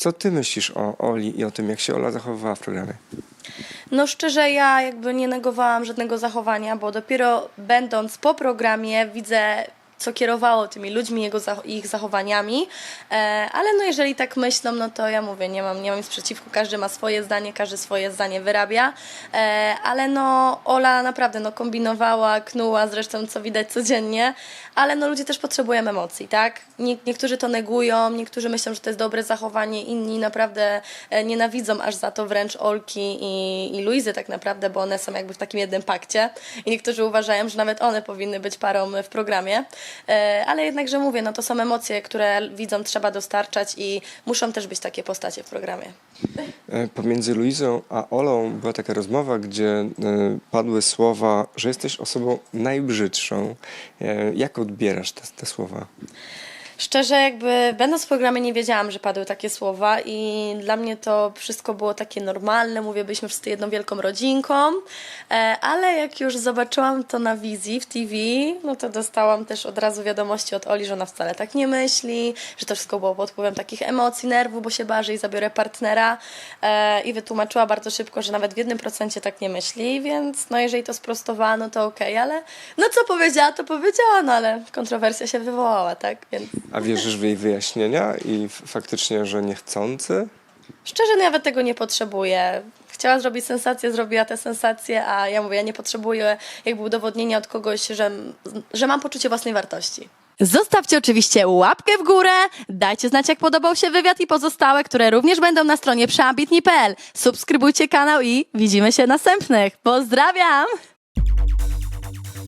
Co ty myślisz o Oli i o tym, jak się Ola zachowywała w programie? No szczerze, ja jakby nie negowałam żadnego zachowania, bo dopiero będąc po programie widzę co kierowało tymi ludźmi, jego, ich zachowaniami, e, ale no jeżeli tak myślą, no to ja mówię, nie mam, nie mam nic przeciwko, każdy ma swoje zdanie, każdy swoje zdanie wyrabia, e, ale no Ola naprawdę no kombinowała, knuła, zresztą co widać codziennie, ale no ludzie też potrzebują emocji, tak? Nie, niektórzy to negują, niektórzy myślą, że to jest dobre zachowanie, inni naprawdę e, nienawidzą aż za to wręcz Olki i, i Luizy tak naprawdę, bo one są jakby w takim jednym pakcie. I niektórzy uważają, że nawet one powinny być parą w programie, ale jednakże mówię, no to są emocje, które widzom trzeba dostarczać i muszą też być takie postacie w programie. E, Pomiędzy Luizą a Olą była taka rozmowa, gdzie e, padły słowa, że jesteś osobą najbrzydszą. E, Jak odbierasz te, te słowa? Szczerze, jakby będąc w programie nie wiedziałam, że padły takie słowa i dla mnie to wszystko było takie normalne. Mówię, byliśmy wszyscy jedną wielką rodzinką, e, ale jak już zobaczyłam to na wizji w TV, no to dostałam też od razu wiadomości od Oli, że ona wcale tak nie myśli, że to wszystko było pod wpływem takich emocji, nerwu, bo się barzy i zabiorę partnera e, i wytłumaczyła bardzo szybko, że nawet w jednym procencie tak nie myśli, więc no jeżeli to sprostowano, to okej, ale no co powiedziała, to powiedziała, no ale kontrowersja się wywołała, tak, więc... A wierzysz w jej wyjaśnienia i faktycznie, że niechcący? Szczerze nawet tego nie potrzebuję. Chciała zrobić sensację, zrobiła tę sensację, a ja mówię, ja nie potrzebuję jakby udowodnienia od kogoś, że, że mam poczucie własnej wartości. Zostawcie oczywiście łapkę w górę, dajcie znać jak podobał się wywiad i pozostałe, które również będą na stronie przeambitni.pl. Subskrybujcie kanał i widzimy się w następnych. Pozdrawiam!